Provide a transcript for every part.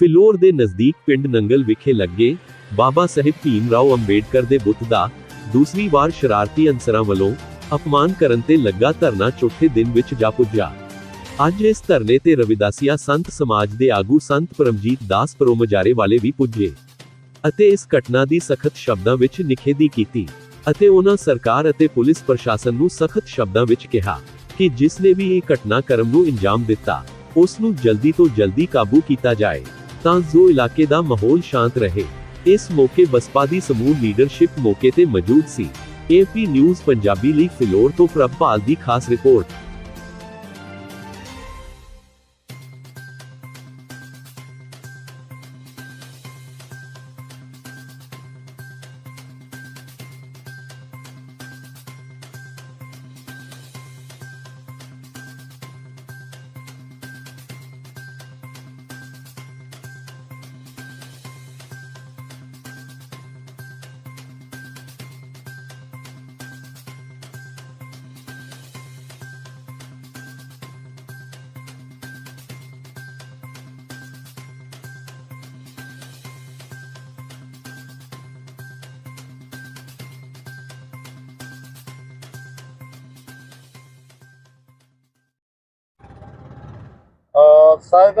ਫਿਲੌਰ ਦੇ ਨਜ਼ਦੀਕ ਪਿੰਡ ਨੰਗਲ ਵਿਖੇ ਲੱਗੇ ਬਾਬਾ ਸਾਹਿਬ ਭੀਮ ਰਾਓ ਅੰਬੇਡਕਰ ਦੇ ਬੁੱਤ ਦਾ ਦੂਸਰੀ ਵਾਰ ਸ਼ਰਾਰਤੀ ਅਨਸਰਾਂ ਵੱਲੋਂ ਅਪਮਾਨ ਕਰਨ ਤੇ ਲੱਗਾ ਧਰਨਾ ਚੌਥੇ ਦਿਨ ਵਿੱਚ ਜਾ ਪੁੱਜਾ ਅੱਜ ਇਸ ਧਰਨੇ ਤੇ ਰਵਿਦਾਸੀਆ ਸੰਤ ਸਮਾਜ ਦੇ ਆਗੂ ਸੰਤ ਪਰਮਜੀਤ ਦਾਸ ਪਰੋਮਜਾਰੇ ਵਾਲੇ ਵੀ ਪੁੱਜੇ ਅਤੇ ਇਸ ਘਟਨਾ ਦੀ ਸਖਤ ਸ਼ਬਦਾਂ ਵਿੱਚ ਨਿਖੇਧੀ ਕੀਤੀ ਅਤੇ ਉਹਨਾਂ ਸਰਕਾਰ ਅਤੇ ਪੁਲਿਸ ਪ੍ਰਸ਼ਾਸਨ ਨੂੰ ਸਖਤ ਸ਼ਬਦਾਂ ਵਿੱਚ ਕਿਹਾ ਕਿ ਜਿਸ ਨੇ ਵੀ ਇਹ ਘਟਨਾ ਘਟਨਾਕ੍ਰਮ ਨੂੰ ਅੰਜਾਮ ਦਿੱਤਾ, ਉਸ ਨੂੰ ਜਲਦੀ ਤੋਂ ਜਲਦੀ ਕਾਬੂ ਕੀਤਾ ਜਾਏ। ਤਾਂ ਜੋ ਇਲਾਕੇ ਦਾ ਮਾਹੌਲ ਸ਼ਾਂਤ ਰਹੇ। ਇਸ ਮੌਕੇ ਬਸਪਾ ਦੀ ਸਮੂਹ ਲੀਡਰਸ਼ਿਪ ਮੌਕੇ ਤੇ ਮੌਜੂਦ ਸੀ। ਏਪੀ ਨਿਊਜ਼ ਪੰਜਾਬੀ ਲਈ ਫਿਲੌਰ ਤੋਂ ਪ੍ਰਭਪਾਲ ਦੀ ਖਾਸ ਰਿਪੋਰਟ। ਸਾਹਿਬ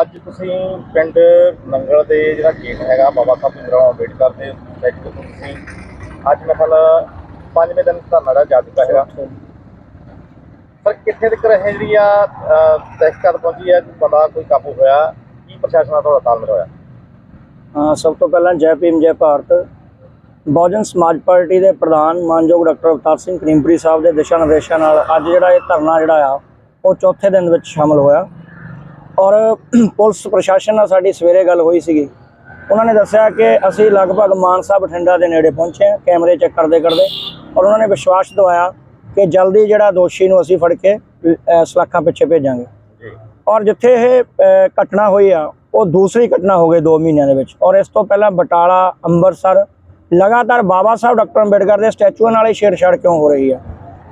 ਅੱਜ ਤੁਸੀਂ ਪਿੰਡ ਨੰਗਲ ਦੇ ਜਿਹੜਾ ਗੇਟ ਹੈਗਾ ਬਾਬਾ ਸਾਹਿਬ ਭੀਮਰਾਓ ਅੰਬੇਡਕਰ ਦੇ ਤੋਂ ਤੁਸੀਂ ਅੱਜ ਮੈਂ ਖਿਆਲ ਪੰਜਵੇਂ ਦਿਨ ਧਰਨਾ ਦਾ ਜਾ ਚੁੱਕਾ ਹੈਗਾ। ਸਰ ਕਿੱਥੇ ਤੱਕ ਇਹ ਜਿਹੜੀ ਆ ਤਹਿਕੀਕਾਤ ਪਹੁੰਚੀ ਹੈ ਕਿ ਪਤਾ ਕੋਈ ਕਾਬੂ ਹੋਇਆ? ਕੀ ਪ੍ਰਸ਼ਾਸਨ ਨਾਲ ਤੁਹਾਡਾ ਤਾਲਮੇਲ ਹੋਇਆ? ਹਾਂ ਸਭ ਤੋਂ ਪਹਿਲਾਂ ਜੈ ਭੀਮ ਜੈ ਭਾਰਤ। ਬਹੁਜਨ ਸਮਾਜ ਪਾਰਟੀ ਦੇ ਪ੍ਰਧਾਨ ਮਾਨਯੋਗ ਡਾਕਟਰ ਅਵਤਾਰ ਸਿੰਘ ਕਰੀਮਪੁਰੀ ਸਾਹਿਬ ਦੇ ਦਿਸ਼ਾ ਨਿਰਦੇਸ਼ਾਂ ਨਾਲ ਅੱਜ ਜਿਹੜਾ ਇਹ ਧਰਨਾ ਜਿਹੜਾ ਆ ਉਹ ਚੌਥੇ ਦਿਨ ਵਿੱਚ ਸ਼ਾਮਲ ਹੋਇਆ। ਔਰ ਪੁਲਿਸ ਪ੍ਰਸ਼ਾਸਨ ਨਾਲ ਸਾਡੀ ਸਵੇਰੇ ਗੱਲ ਹੋਈ ਸੀਗੀ। ਉਹਨਾਂ ਨੇ ਦੱਸਿਆ ਕਿ ਅਸੀਂ ਲਗਭਗ ਮਾਨਸਾ ਬਠਿੰਡਾ ਦੇ ਨੇੜੇ ਪਹੁੰਚੇ ਹਾਂ ਕੈਮਰੇ ਚੈੱਕ ਕਰਦੇ ਕਰਦੇ। ਔਰ ਉਹਨਾਂ ਨੇ ਵਿਸ਼ਵਾਸ ਦਿਵਾਇਆ ਕਿ ਜਲਦੀ ਜਿਹੜਾ ਦੋਸ਼ੀ ਨੂੰ ਅਸੀਂ ਫੜ ਕੇ ਸਲਾਖਾਂ ਪਿੱਛੇ ਭੇਜਾਂਗੇ। ਔਰ ਜਿੱਥੇ ਇਹ ਘਟਨਾ ਹੋਈ ਆ ਉਹ ਦੂਸਰੀ ਘਟਨਾ ਹੋ ਗਈ 2 ਮਹੀਨਿਆਂ ਦੇ ਵਿੱਚ। ਔਰ ਇਸ ਤੋਂ ਪਹਿਲਾਂ ਬਟਾਲਾ ਅੰਮ੍ਰਿਤਸਰ ਲਗਾਤਾਰ ਬਾਬਾ ਸਾਹਿਬ ਡਾਕਟਰ ਅੰਬੇਡਕਰ ਦੇ ਸਟੈਚੂਆਂ ਨਾਲ ਹੀ ਛੇੜਛਾੜ ਕਿਉਂ ਹੋ ਰਹੀ ਆ?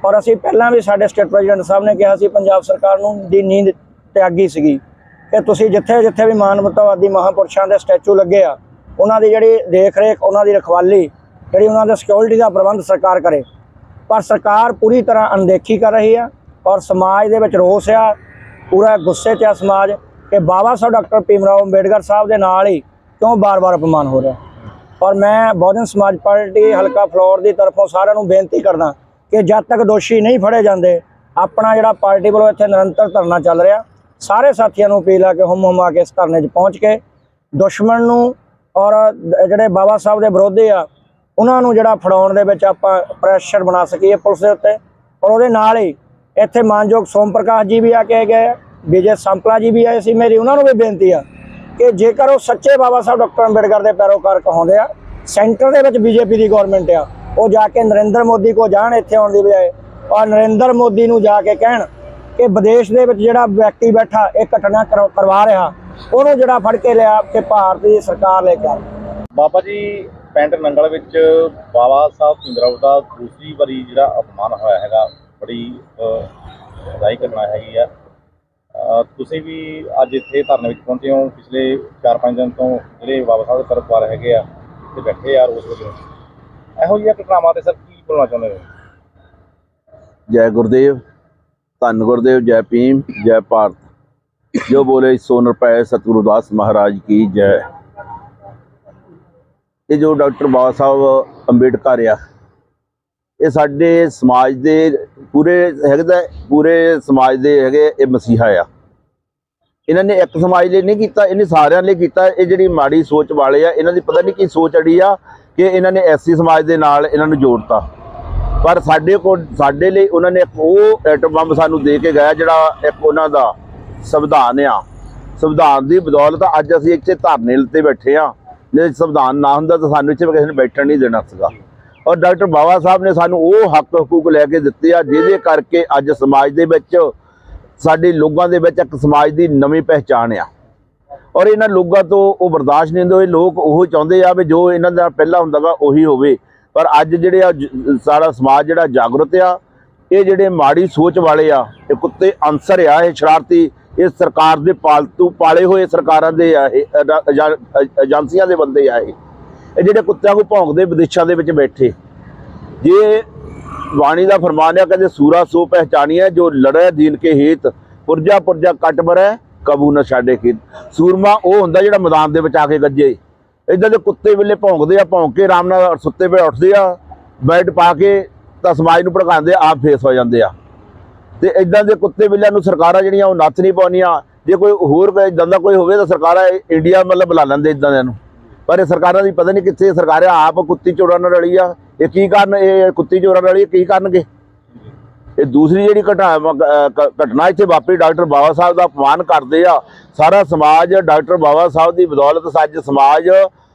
ਔਰ ਅਸੀਂ ਪਹਿਲਾਂ ਵੀ ਸਾਡੇ ਸਟੇਟ ਪ੍ਰੈਜ਼ੀਡੈਂਟ ਸਾਹਿਬ ਨੇ ਕਿਹਾ ਸੀ, ਪੰਜਾਬ ਸਰਕਾਰ ਨੂੰ ਦੀ ਨੀਂਦ ਤਿਆਗੀ ਸੀਗੀ ਕਿ ਤੁਸੀਂ ਜਿੱਥੇ ਜਿੱਥੇ ਵੀ ਮਾਨਵਤਾਵਾਦੀ ਮਹਾਪੁਰਸ਼ਾਂ ਦੇ ਸਟੈਚੂ ਲੱਗੇ ਆ, ਉਹਨਾਂ ਦੀ ਜਿਹੜੀ ਦੇਖ ਰੇਖ ਉਹਨਾਂ ਦੀ ਰਖਵਾਲੀ, ਜਿਹੜੀ ਉਹਨਾਂ ਦੇ ਸਿਕਿਉਰਿਟੀ ਦਾ ਪ੍ਰਬੰਧ ਸਰਕਾਰ ਕਰੇ। ਪਰ ਸਰਕਾਰ ਪੂਰੀ ਤਰ੍ਹਾਂ ਅਣਦੇਖੀ ਕਰ ਰਹੀ ਆ ਔਰ ਸਮਾਜ ਦੇ ਵਿੱਚ ਰੋਸ ਆ, ਪੂਰਾ ਗੁੱਸੇ 'ਚ ਆ ਸਮਾਜ ਕਿ ਬਾਬਾ ਸਾਹਿਬ ਡਾਕਟਰ ਭੀਮਰਾਓ ਅੰਬੇਡਕਰ ਸਾਹਿਬ ਦੇ ਨਾਲ ਹੀ ਕਿਉਂ ਬਾਰ-ਬਾਰ ਅਪਮਾਨ ਹੋ ਰਿਹਾ। ਔਰ ਮੈਂ ਬਹੁਜਨ ਸਮਾਜ ਪਾਰਟੀ ਹਲਕਾ ਫਲੋਰ ਦੀ ਤਰਫੋਂ ਸਾਰਿਆਂ ਨੂੰ ਬੇਨਤੀ ਕਰਦਾ ਕਿ ਜਦ ਤੱਕ ਦੋਸ਼ੀ ਨਹੀਂ ਫੜੇ ਜਾਂਦੇ ਆਪਣਾ ਜਿਹੜਾ ਪਾਰਟੀ ਵੱਲੋਂ ਇੱਥੇ ਨਿਰੰਤਰ ਧਰਨਾ ਚੱਲ ਰਿਹਾ ਸਾਰੇ ਸਾਥੀਆਂ ਨੂੰ ਅਪੀਲ ਆ ਕਿ ਹੁਮ ਆ ਕੇ ਇਸ ਧਰਨੇ 'ਚ ਪਹੁੰਚ ਕੇ ਦੁਸ਼ਮਣ ਨੂੰ ਔਰ ਜਿਹੜੇ ਬਾਬਾ ਸਾਹਿਬ ਦੇ ਵਿਰੋਧੀ ਆ ਉਹਨਾਂ ਨੂੰ ਜਿਹੜਾ ਫੜਾਉਣ ਦੇ ਵਿੱਚ ਆਪਾਂ ਪ੍ਰੈਸ਼ਰ ਬਣਾ ਸਕੀਏ ਪੁਲਿਸ ਦੇ ਉੱਤੇ। ਔਰ ਉਹਦੇ ਨਾਲ ਹੀ ਇੱਥੇ ਮਾਨਯੋਗ ਸੋਮ ਪ੍ਰਕਾਸ਼ ਜੀ ਵੀ ਆ ਕੇ ਗਏ ਆ, ਵਿਜੇ ਸੰਪਲਾ ਜੀ ਵੀ ਆਏ ਸੀ ਮੇਰੀ ਉਹਨਾਂ ਨੂੰ ਵੀ ਬੇਨਤੀ ਆ ਕਿ ਜੇਕਰ ਉਹ ਸੱਚੇ ਬਾਬਾ ਸਾਹਿਬ ਡਾਕਟਰ ਅੰਬੇਡਕਰ ਦੇ ਪੈਰੋਕਾਰ ਕਹਾਉਂਦੇ ਆ ਸੈਂਟਰ ਦੇ ਵਿੱਚ ਬੀਜੇਪੀ ਦੀ ਗਵਰਨਮੈਂਟ ਆ ਉਹ ਜਾ ਕੇ ਨਰਿੰਦਰ ਮੋਦੀ ਕੋ ਜਾਣ ਇੱਥੇ ਆਉਣ ਦੀ ਬਜਾਏ। ਔਰ ਨਰਿੰਦਰ ਮੋਦੀ ਨੂੰ ਜਾ ਕੇ ਕਹਿਣ ਕਿ ਵਿਦੇਸ਼ ਦੇ ਵਿੱਚ ਜਿਹੜਾ ਵਿਅਕਤੀ ਬੈਠਾ, ਇਹ ਘਟਨਾ ਕਰਵਾ- ਰਿਹਾ। ਉਹਨੂੰ ਜਿਹੜਾ ਫੜ ਕੇ ਲਿਆ ਕਿ ਭਾਰਤ ਦੀ ਸਰਕਾਰ ਲੈ ਕੇ ਬਾਬਾ ਜੀ, ਪਿੰਡ ਨੰਗਲ ਵਿੱਚ ਬਾਬਾ ਸਾਹਿਬ ਭੀਮਰਾਓ ਦਾ ਦੂਸਰੀ ਵਾਰੀ ਜਿਹੜਾ ਅਪਮਾਨ ਹੋਇਆ ਹੈਗਾ, ਬੜੀ ਸਦਾਈ ਕਰਨਾ ਹੈਗੀ ਆ। ਤੁਸੀਂ ਵੀ ਅੱਜ ਇੱਥੇ ਧਰਨੇ ਵਿੱਚ ਪਹੁੰਚੇ ਹੋ। ਪਿਛਲੇ 4-5 ਦਿਨ ਤੋਂ ਜਿਹੜੇ ਬਾਬਾ ਸਾਹਿਬ ਦੇ ਹੈਗੇ ਆ ਤੇ ਬੈਠੇ ਆ ਉਸ ਵਜੋਂ ਇਹੋ ਜਿਹੀਆਂ ਘਟਨਾਵਾਂ ਤੇ ਸਰ ਕੀ ਬੋਲਣਾ ਚਾਹੁੰਦੇ ਹੋ? ਜੈ ਗੁਰਦੇਵ, ਧੰਨ ਗੁਰਦੇਵ, ਜੈ ਭੀਮ, ਜੈ ਭਾਰਤ। ਜੋ ਬੋਲੇ ਸੋ ਨਿਰਭੈ ਸਤਿਗੁਰੂ ਦਾਸ ਮਹਾਰਾਜ ਕੀ ਜੈ। ਇਹ ਜੋ ਡਾਕਟਰ ਬਾਬਾ ਸਾਹਿਬ ਅੰਬੇਡਕਰ ਆ, ਇਹ ਸਾਡੇ ਸਮਾਜ ਦੇ ਪੂਰੇ ਹੈਗੇ ਦਾ ਪੂਰੇ ਸਮਾਜ ਦੇ ਹੈਗੇ ਇਹ ਮਸੀਹਾ ਆ। ਇਹਨਾਂ ਨੇ ਇੱਕ ਸਮਾਜ ਲਈ ਨਹੀਂ ਕੀਤਾ, ਇਹਨੇ ਸਾਰਿਆਂ ਲਈ ਕੀਤਾ। ਇਹ ਜਿਹੜੀ ਮਾੜੀ ਸੋਚ ਵਾਲੇ ਆ, ਇਹਨਾਂ ਦੀ ਪਤਾ ਨਹੀਂ ਕੀ ਸੋਚ ਅੜੀ ਆ ਕਿ ਇਹਨਾਂ ਨੇ ਐਸੀ ਸਮਾਜ ਦੇ ਨਾਲ ਇਹਨਾਂ ਨੂੰ ਜੋੜਤਾ। ਪਰ ਸਾਡੇ ਕੋਲ, ਸਾਡੇ ਲਈ ਉਹਨਾਂ ਨੇ ਇੱਕ ਉਹ ਐਟਮ ਬੰਬ ਸਾਨੂੰ ਦੇ ਕੇ ਗਿਆ ਜਿਹੜਾ ਇੱਕ ਉਹਨਾਂ ਦਾ ਸੰਵਿਧਾਨ ਆ। ਸੰਵਿਧਾਨ ਦੀ ਬਦੌਲਤ ਅੱਜ ਅਸੀਂ ਇੱਥੇ ਧਰਨੇ ਤੇ ਬੈਠੇ ਆ। ਜੇ ਸੰਵਿਧਾਨ ਨਾ ਹੁੰਦਾ ਤਾਂ ਸਾਨੂੰ ਇੱਥੇ ਕਿਸੇ ਨੇ ਬੈਠਣ ਨਹੀਂ ਦੇਣਾ ਸੀਗਾ। ਔਰ ਡਾਕਟਰ ਬਾਵਾ ਸਾਹਿਬ ਨੇ ਸਾਨੂੰ ਉਹ ਹੱਕ ਹਕੂਕ ਲੈ ਕੇ ਦਿੱਤੇ ਆ, ਜਿਹਦੇ ਕਰਕੇ ਅੱਜ ਸਮਾਜ ਦੇ ਵਿੱਚ, ਸਾਡੇ ਲੋਕਾਂ ਦੇ ਵਿੱਚ ਇੱਕ ਸਮਾਜ ਦੀ ਨਵੀਂ ਪਹਿਚਾਣ ਆ। ਔਰ ਇਹਨਾਂ ਲੋਕਾਂ ਤੋਂ ਉਹ ਬਰਦਾਸ਼ਤ ਨਹੀਂ ਹੁੰਦੇ ਇਹ ਲੋਕ ਉਹ ਚਾਹੁੰਦੇ ਆ ਵੀ ਜੋ ਇਹਨਾਂ ਦਾ ਪਹਿਲਾਂ ਹੁੰਦਾ ਵਾ ਉਹੀ ਹੋਵੇ। ਪਰ ਅੱਜ ਜਿਹੜੇ ਆ ਸਾਰਾ ਸਮਾਜ ਜਿਹੜਾ ਜਾਗਰੂਕ ਆ, ਇਹ ਜਿਹੜੇ ਮਾੜੀ ਸੋਚ ਵਾਲੇ ਆ, ਇਹ ਕੁੱਤੇ ਅਨਸਰ ਆ, ਇਹ ਸ਼ਰਾਰਤੀ, ਇਹ ਸਰਕਾਰ ਦੇ ਪਾਲਤੂ, ਪਾਲੇ ਹੋਏ ਸਰਕਾਰਾਂ ਦੇ ਆ, ਇਹ ਏਜੰਸੀਆਂ ਦੇ ਬੰਦੇ ਆ ਇਹ। ਇਹ ਜਿਹੜੇ ਕੁੱਤਿਆਂ ਨੂੰ ਭੌਂਕਦੇ ਵਿਦੇਸ਼ਾਂ ਦੇ ਵਿੱਚ ਬੈਠੇ। ਜੇ ਬਾਣੀ ਦਾ ਫਰਮਾਨ ਆ, ਕਹਿੰਦੇ ਸੂਰਾ ਸੋ ਪਹਿਚਾਨੀਐ ਜੋ ਲੜੈ ਦੀਨ ਕੇ ਹੇਤ ਪੁਰਜਾ ਪੁਰਜਾ ਕੱਟ ਬਰੈ ਕਬੂ ਨਾ ਛਾੜੇ ਖੇਤ। ਸੂਰਮਾ ਉਹ ਹੁੰਦਾ ਜਿਹੜਾ ਮੈਦਾਨ ਦੇ ਵਿੱਚ ਆ ਕੇ ਗੱਜੇ। ਇਦਾਂ ਦੇ ਕੁੱਤੇ ਵੇਲੇ ਭੌਂਕਦੇ ਆ ਭੌਂਕ ਕੇ ਆਰਾਮ ਨਾਲ ਸੁੱਤੇ ਪਏ ਉੱਠਦੇ ਆ ਬੈਡ ਪਾ ਕੇ ਤਾਂ ਸਮਾਜ ਨੂੰ ਭੜਕਾਉਂਦੇ ਆ, ਆਪ ਫੇਸ ਹੋ ਜਾਂਦੇ ਆ। ਤੇ ਇਦਾਂ ਦੇ ਕੁੱਤੇ ਬਿੱਲਿਆਂ ਨੂੰ ਸਰਕਾਰਾਂ ਜਿਹੜੀਆਂ ਉਹ ਨੱਥ ਨਹੀਂ ਪਾਉਂਦੀਆਂ। ਜੇ ਕੋਈ ਹੋਰ ਇਦਾਂ ਦਾ ਕੋਈ ਹੋਵੇ ਤਾਂ ਸਰਕਾਰਾਂ ਇੰਡੀਆ ਮਤਲਬ ਬੁਲਾ ਲੈਂਦੇ ਇਦਾਂ ਦਿਆਂ ਨੂੰ। ਪਰ ਇਹ ਸਰਕਾਰਾਂ ਦੀ ਪਤਾ ਨਹੀਂ ਕਿੱਥੇ ਸਰਕਾਰਾਂ ਆਪ ਕੁੱਤੀ ਚੋਰਾਂ ਨਾਲ ਰਲੀ ਆ। ਇਹ ਕੀ ਕਾਰਨ ਇਹ ਕੁੱਤੀ ਚੋਰਾਂ ਨਾਲ ਰਲੀ ਕੀ ਕਰਨਗੇ? ਇਹ ਦੂਸਰੀ ਜਿਹੜੀ ਘਟਨਾ ਘਟਨਾ ਇੱਥੇ ਵਾਪਰੀ, ਡਾਕਟਰ ਬਾਬਾ ਸਾਹਿਬ ਦਾ ਅਪਮਾਨ ਕਰਦੇ ਆ। ਸਾਰਾ ਸਮਾਜ ਡਾਕਟਰ ਬਾਬਾ ਸਾਹਿਬ ਦੀ ਬਦੌਲਤ ਸੱਜ ਸਮਾਜ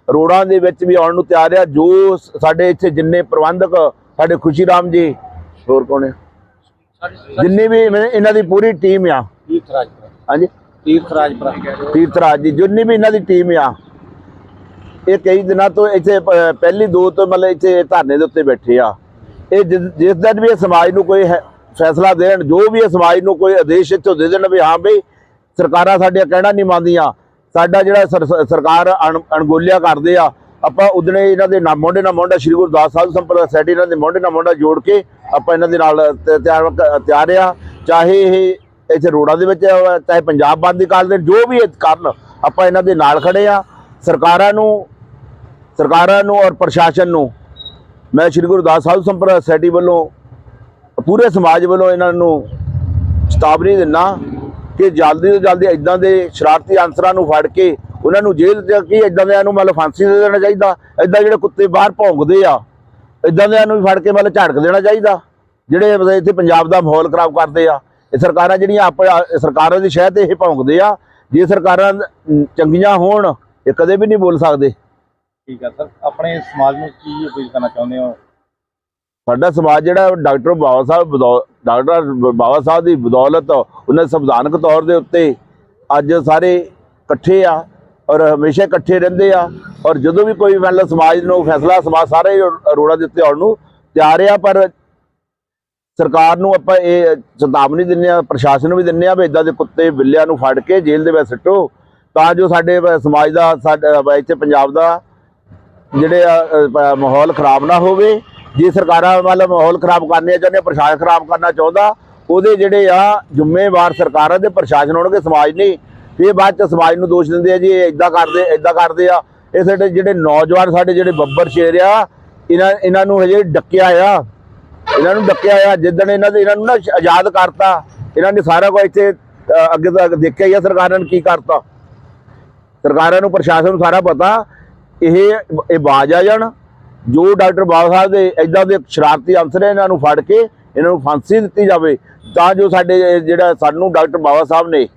ਰੋਡਾਂ ਦੇ ਵਿੱਚ ਵੀ ਆਉਣ ਨੂੰ ਤਿਆਰ ਆ। ਜੋ ਸਾਡੇ ਇੱਥੇ ਜਿੰਨੇ ਪ੍ਰਬੰਧਕ, ਸਾਡੇ ਖੁਸ਼ੀ ਰਾਮ ਜੀ, ਹੋਰ ਕੌਣ ਹੈ ਜਿੰਨੇ ਵੀ ਮੈਂ- ਇਹਨਾਂ ਦੀ ਪੂਰੀ ਟੀਮ ਆ। ਤੀਰਥ ਰਾਜਪੁਰਾ ਹਾਂਜੀ? ਤੀਰਥ ਰਾਜਪੁਰਾ ਤੀਰਥਰਾਜ ਜੀ, ਜਿੰਨੀ ਵੀ ਇਹਨਾਂ ਦੀ ਟੀਮ ਆ। ਇਹ ਕਈ ਦਿਨਾਂ ਤੋਂ ਇੱਥੇ ਪਹਿਲੀ ਦੋ ਤੋਂ ਮਤਲਬ ਇੱਥੇ ਧਰਨੇ ਦੇ ਉੱਤੇ ਬੈਠੇ ਆ। ਇਹ ਜਿਸ ਜਿਸ ਦਿਨ ਵੀ ਇਹ ਸਮਾਜ ਨੂੰ ਕੋਈ ਹੈ- ਫੈਸਲਾ ਦੇਣ ਜੋ ਵੀ ਇਹ ਸਮਾਜ ਨੂੰ ਕੋਈ ਆਦੇਸ਼ ਇੱਥੋਂ ਦੇ ਦੇਣ ਵੀ ਹਾਂ ਬਈ ਸਰਕਾਰਾਂ ਸਾਡੀਆਂ ਕਹਿਣਾ ਨਹੀਂ ਮੰਨਦੀਆਂ ਸਾਡਾ ਜਿਹੜਾ ਸਰਕਾਰ ਅਣ- ਅਣਗੌਲਿਆ ਕਰਦੇ ਆ ਆਪਾਂ ਉਦਣੇ ਇਹਨਾਂ ਦੇ ਨਾ ਮੋਢੇ ਨਾਲ ਮੋਢਾ ਸ੍ਰੀ ਗੁਰੂ ਦਾਸ ਸਾਹਿਬ ਸੰਪਰਦਾ ਸੋਸਾਇਟੀ ਇਹਨਾਂ ਦੇ ਮੋਢੇ ਨਾਲ ਮੋਢਾ ਜੋੜ ਕੇ ਆਪਾਂ ਇਹਨਾਂ ਦੇ ਨਾਲ ਤਿਆਰ ਤਿਆਰ ਆ ਚਾਹੇ ਇਹ ਇੱਥੇ ਰੋਡਾਂ ਦੇ ਵਿੱਚ ਆ, ਚਾਹੇ ਪੰਜਾਬ ਬੰਦ ਦੀ ਕਾਲ ਦੇ ਜੋ ਵੀ ਇਹ ਕਰਨ ਆਪਾਂ ਇਹਨਾਂ ਦੇ ਨਾਲ ਖੜੇ ਆ ਸਰਕਾਰਾਂ ਨੂੰ ਸਰਕਾਰਾਂ ਨੂੰ ਔਰ ਪ੍ਰਸ਼ਾਸਨ ਨੂੰ ਮੈਂ ਸ੍ਰੀ ਗੁਰੂ ਦਾਸ ਸਾਹਿਬ ਸੰਪਰਦਾ ਸੋਸਾਇਟੀ ਵੱਲੋਂ ਪੂਰੇ ਸਮਾਜ ਵੱਲੋਂ ਇਹਨਾਂ ਨੂੰ ਚੇਤਾਵਨੀ ਦਿੰਦਾ ਕਿ ਜਲਦੀ ਤੋਂ ਜਲਦੀ ਇਦਾਂ ਦੇ ਸ਼ਰਾਰਤੀ ਅਨਸਰਾਂ ਨੂੰ ਫੜ ਕੇ ਉਹਨਾਂ ਨੂੰ ਜੇਲ੍ਹ ਤੇ ਕੀ ਇਦਾਂ ਦਿਆਂ ਨੂੰ ਮਤਲਬ ਫਾਂਸੀ ਦੇ ਦੇਣਾ ਚਾਹੀਦਾ ਇਦਾਂ ਜਿਹੜੇ ਕੁੱਤੇ ਬਾਹਰ ਭੌਂਕਦੇ ਆ ਇਦਾਂ ਦਿਆਂ ਨੂੰ ਵੀ ਫੜ ਕੇ ਮਤਲਬ ਝਾੜਕ ਦੇਣਾ ਚਾਹੀਦਾ। ਜਿਹੜੇ ਮਤਲਬ ਇੱਥੇ ਪੰਜਾਬ ਦਾ ਮਾਹੌਲ ਖਰਾਬ ਕਰਦੇ ਆ, ਇਹ ਸਰਕਾਰਾਂ ਜਿਹੜੀਆਂ ਆਪ ਸਰਕਾਰਾਂ ਦੀ ਸ਼ਹਿ ਤੇ ਇਹ ਭੌਂਕਦੇ ਆ, ਜੇ ਸਰਕਾਰਾਂ ਚੰਗੀਆਂ ਹੋਣ, ਇਹ ਕਦੇ ਵੀ ਨਹੀਂ ਬੋਲ ਸਕਦੇ। ਠੀਕ ਹੈ ਸਰ। ਆਪਣੇ ਸਮਾਜ ਨੂੰ ਕੀ ਅਪੀਲ ਕਰਨਾ ਚਾਹੁੰਦੇ ਹੋ? ਸਾਡਾ ਸਮਾਜ ਜਿਹੜਾ ਡਾਕਟਰ ਬਾਬਾ ਸਾਹਿਬ ਬਦੌ- ਡਾਕਟਰ ਬਾਬਾ ਸਾਹਿਬ ਦੀ ਬਦੌਲਤ ਉਹਨਾਂ ਸੰਵਿਧਾਨਕ ਤੌਰ ਦੇ ਉੱਤੇ ਅੱਜ ਸਾਰੇ ਇਕੱਠੇ ਆ ਔਰ ਹਮੇਸ਼ਾ ਇਕੱਠੇ ਰਹਿੰਦੇ ਆ ਔਰ ਜਦੋਂ ਵੀ ਕੋਈ ਮਤਲਬ ਸਮਾਜ ਨੂੰ ਫੈਸਲਾ, ਸਮਾਜ ਸਾਰੇ ਰੋ- ਦੇ ਉੱਤੇ ਆਉਣ ਨੂੰ ਤਿਆਰ ਆ, ਪਰ ਸਰਕਾਰ ਨੂੰ ਆਪਾਂ ਇਹ ਚੇਤਾਵਨੀ ਦਿੰਦੇ ਆ, ਪ੍ਰਸ਼ਾਸਨ ਨੂੰ ਵੀ ਦਿੰਦੇ ਆ ਵੀ ਇਦਾਂ ਦੇ ਕੁੱਤੇ, ਬਿੱਲਿਆਂ ਨੂੰ ਫੜ ਕੇ ਜੇਲ੍ਹ ਦੇ ਵਿੱਚ ਸਿੱਟੋ ਤਾਂ ਜੋ ਸਾਡੇ ਸਮਾਜ ਦਾ, ਸਾਡਾ ਇੱਥੇ ਪੰਜਾਬ ਦਾ ਜਿਹੜੇ ਆ, ਮਾਹੌਲ ਖਰਾਬ ਨਾ ਹੋਵੇ ਜੇ ਸਰਕਾਰਾਂ ਮਤਲਬ ਮਾਹੌਲ ਖਰਾਬ ਕਰਨੇ ਚਾਹੁੰਦੇ ਪ੍ਰਸ਼ਾਸਨ ਖਰਾਬ ਕਰਨਾ ਚਾਹੁੰਦਾ ਉਹਦੇ ਜਿਹੜੇ ਆ ਜ਼ਿੰਮੇਵਾਰ ਸਰਕਾਰਾਂ ਦੇ ਪ੍ਰਸ਼ਾਸਨ ਹੋਣਗੇ ਸਮਾਜ ਨਹੀਂ। ਇਹ ਬਾਅਦ ਚ ਸਮਾਜ ਨੂੰ ਦੋਸ਼ ਦਿੰਦੇ ਆ ਜੀ ਇਹ ਇਦਾਂ ਕਰਦੇ ਇਦਾਂ ਕਰਦੇ ਆ। ਇਹ ਸਾਡੇ ਜਿਹੜੇ ਨੌਜਵਾਨ ਸਾਡੇ ਜਿਹੜੇ ਬੱਬਰ ਸ਼ੇਰ ਆ ਇਹਨਾਂ ਇਹਨਾਂ ਨੂੰ ਹਜੇ ਡੱਕਿਆ ਆ। ਇਹਨਾਂ ਨੂੰ ਡੱਕਿਆ ਆ ਜਿੱਦਣ ਇਹਨਾਂ ਦੇ ਇਹਨਾਂ ਨੂੰ ਨਾ ਆਜ਼ਾਦ ਕਰਤਾ। ਇਹਨਾਂ ਨੇ ਸਾਰਾ ਕੁਝ ਇੱਥੇ ਅੱਗੇ ਤੱਕ ਦੇਖਿਆ ਹੀ ਆ ਸਰਕਾਰਾਂ ਨੇ ਕੀ ਕਰਤਾ। ਸਰਕਾਰਾਂ ਨੂੰ ਪ੍ਰਸ਼ਾਸਨ ਨੂੰ ਸਾਰਾ ਪਤਾ। ਇਹ ਇਹ ਬਾਜ ਆ ਜਾਣ, ਜੋ ਡਾਕਟਰ ਬਾਬਾ ਸਾਹਿਬ ਦੇ ਇਦਾਂ ਦੇ ਸ਼ਰਾਰਤੀ ਅਨਸਰ ਇਹਨਾਂ ਨੂੰ ਫੜ ਕੇ ਇਹਨਾਂ ਨੂੰ ਫਾਂਸੀ ਦਿੱਤੀ ਜਾਵੇ, ਤਾਂ ਜੋ ਸਾਡੇ ਜਿਹੜਾ ਸਾਨੂੰ ਡਾਕਟਰ ਬਾਬਾ ਸਾਹਿਬ ਨੇ,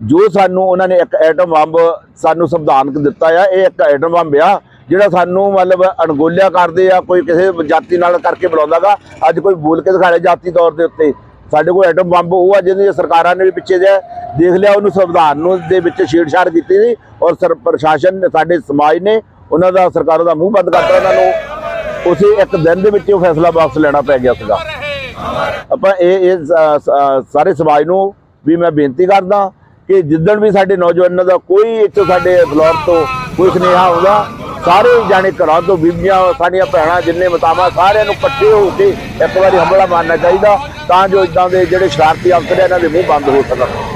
ਜੋ ਸਾਨੂੰ ਉਹਨਾਂ ਨੇ ਇੱਕ ਐਟਮ ਬੰਬ ਸਾਨੂੰ ਸੰਵਿਧਾਨਕ ਦਿੱਤਾ ਆ, ਇਹ ਇੱਕ ਐਟਮ ਬੰਬ ਆ, ਜਿਹੜਾ ਸਾਨੂੰ ਮਤਲਬ ਅਣਗੋਲਿਆ ਕਰਦੇ ਆ, ਕੋਈ ਕਿਸੇ ਜਾਤੀ ਨਾਲ ਕਰਕੇ ਬੁਲਾਉਂਦਾਗਾ ਅੱਜ ਕੋਈ ਬੋਲ ਕੇ ਦਿਖਾ ਰਿਹਾ ਜਾਤੀ ਤੌਰ ਦੇ ਉੱਤੇ। ਸਾਡੇ ਕੋਲ ਐਟਮ ਬੰਬ ਉਹ ਆ, ਜਿਹਦੀ ਸਰਕਾਰਾਂ ਨੇ ਵੀ ਪਿੱਛੇ ਜੇ ਦੇਖ ਲਿਆ, ਉਹਨੂੰ ਸੰਵਿਧਾਨ ਨੂੰ ਦੇ ਵਿੱਚ ਛੇੜਛਾੜ ਕੀਤੀ ਸੀ, ਔਰ ਸਰ, ਪ੍ਰਸ਼ਾਸਨ ਨੇ, ਸਾਡੇ ਸਮਾਜ ਨੇ ਉਹਨਾਂ ਦਾ ਸਰਕਾਰਾਂ ਦਾ ਮੂੰਹ ਬੰਦ ਕਰਤਾ ਉਹਨਾਂ ਨੂੰ। ਉਸੇ ਇੱਕ ਦਿਨ ਦੇ ਵਿੱਚ ਉਹ ਫੈਸਲਾ ਵਾਪਸ ਲੈਣਾ ਪੈ ਗਿਆ ਸੀਗਾ। ਆਪਾਂ ਇਹ ਇਹ ਸਾਰੇ ਸਮਾਜ ਨੂੰ ਵੀ ਮੈਂ ਬੇਨਤੀ ਕਰਦਾ ਕਿ ਜਿੱਦਣ ਵੀ ਸਾਡੇ ਨੌਜਵਾਨਾਂ ਦਾ ਕੋਈ ਇੱਥੋਂ ਸਾਡੇ ਫਲੋਰ ਤੋਂ ਕੋਈ ਸੁਨੇਹਾ ਆਉਂਦਾ ਸਾਰੇ ਜਾਣੇ ਘਰਾਂ ਤੋਂ ਬੀਬੀਆਂ ਸਾਡੀਆਂ ਭੈਣਾਂ ਜਿੰਨੇ ਮਤਾਵਾਂ ਸਾਰਿਆਂ ਨੂੰ ਇਕੱਠੇ ਹੋ ਕੇ ਇੱਕ ਵਾਰੀ ਹਮਲਾ ਮਾਰਨਾ ਚਾਹੀਦਾ ਤਾਂ ਜੋ ਇਦਾਂ ਦੇ ਜਿਹੜੇ ਸ਼ਰਾਰਤੀ ਅਫਸਰ ਆ, ਇਹਨਾਂ ਦੇ ਮੂੰਹ ਬੰਦ ਹੋ ਸਕਣ।